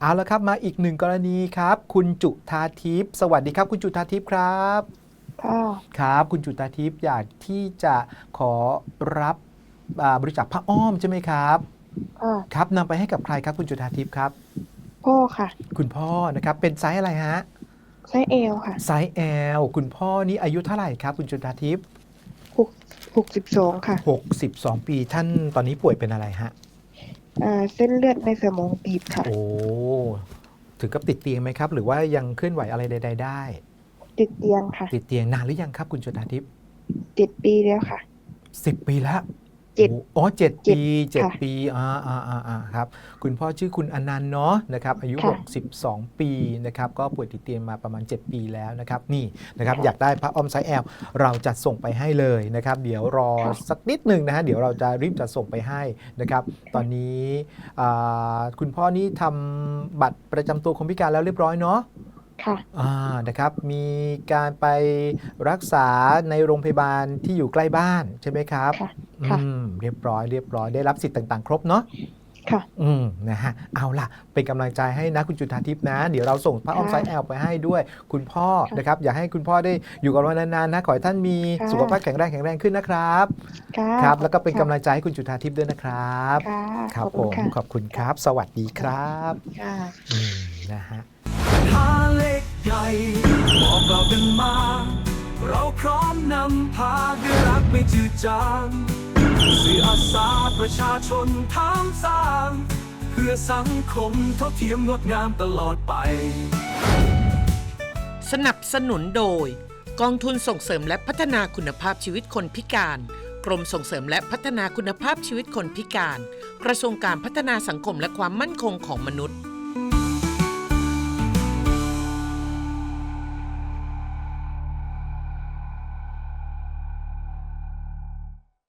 เอาละครับมาอีกหนึ่งกรณีครับ คุณจุธาทิพย์สวัสดีครับ คุณจุธาทิพย์ครับค่ะครับ คุณจุธาทิพย์อยากที่จะขอรับอ่าบริจาคผ้าอ้อมใช่ไหมครับค่ะครับนำไปให้กับใครครับ คุณจุธาทิพย์ครับ พ่อค่ะ คุณพ่อนะครับเป็นไซส์อะไรฮะไส้เอลค่ะไซส์ L คุณพ่อนี่อายุเท่าไหร่ครับ คุณจุธาทิพย์หกหกสิบสองค่ะ 62 ปีท่านตอนนี้ป่วยเป็นอะไรฮะ อ่าเส้นเลือดในสมองตีบค่ะ โอ้ถึงกับติดเตียงไหมครับ หรือว่ายังเคลื่อนไหวอะไรใด ๆ ได้ ติดเตียงค่ะติดเตียงนานหรือยังครับ คุณจุธาทิพย์เจ็ดปีแล้วค่ะ สิบปีแล้ว เจ็ดโอ้อ๋อเจ็ดเจ็ดปีเจ็ดค่ะปีอ่าอ่าอ่าอ่าครับคุณพ่อชื่อคุณอนันต์เนาะนะครับอายุค่ะ62 ปีนะครับก็ป่วยติดเตียงมาประมาณ 7 ปีแล้วนะครับนี่นะครับค่ะอยากได้พระอ้อมไซส์แอลเราจัดส่งไปให้เลยนะครับเดี๋ยวรอค่ะสักนิดหนึ่งนะฮะเดี๋ยวเราจะรีบจัดส่งไปให้นะครับตอนนี้อ่าคุณพ่อนี่ทำบัตรประจำตัวคนพิการแล้วเรียบร้อยเนาะ ค่ะ อ่านะครับ มีการไปรักษาในโรงพยาบาลที่อยู่ใกล้บ้านใช่ไหมครับค่ะค่ะ อืมเรียบร้อยเรียบร้อยได้รับสิทธิ์ต่างๆ ครบเนาะ ค่ะ อืมนะฮะเอาล่ะ เป็นกำลังใจให้นะคุณจุธาทิพย์นะ เดี๋ยวเราส่งพระอ้อมค่ะไซส์แอลไปให้ด้วย คุณพ่อค่ะนะครับ อยากให้คุณพ่อได้อยู่กับเรานานๆนะ ขอให้ท่านมีค่ะ สุขภาพแข็งแรงแข็งแรงขึ้นนะครับ ค่ะครับ แล้วก็เป็นค่ะกำลังใจให้คุณจุธาทิพย์ด้วยนะครับ ค่ะครับขอบผคุณม ค่ะขอบคุณครับ สวัสดีครับค่ะ อืมนะฮะห นำพาด้วยรักไม่จืดจางเสื่ออาสาประชาชนทางสร้าง เพื่อสังคมเท่าเทียมงดงามตลอดไป สนับสนุนโดย กองทุนส่งเสริมและพัฒนาคุณภาพชีวิตคนพิการ กรมส่งเสริมและพัฒนาคุณภาพชีวิตคนพิการ กระทรวงการพัฒนาสังคมและความมั่นคงของมนุษย์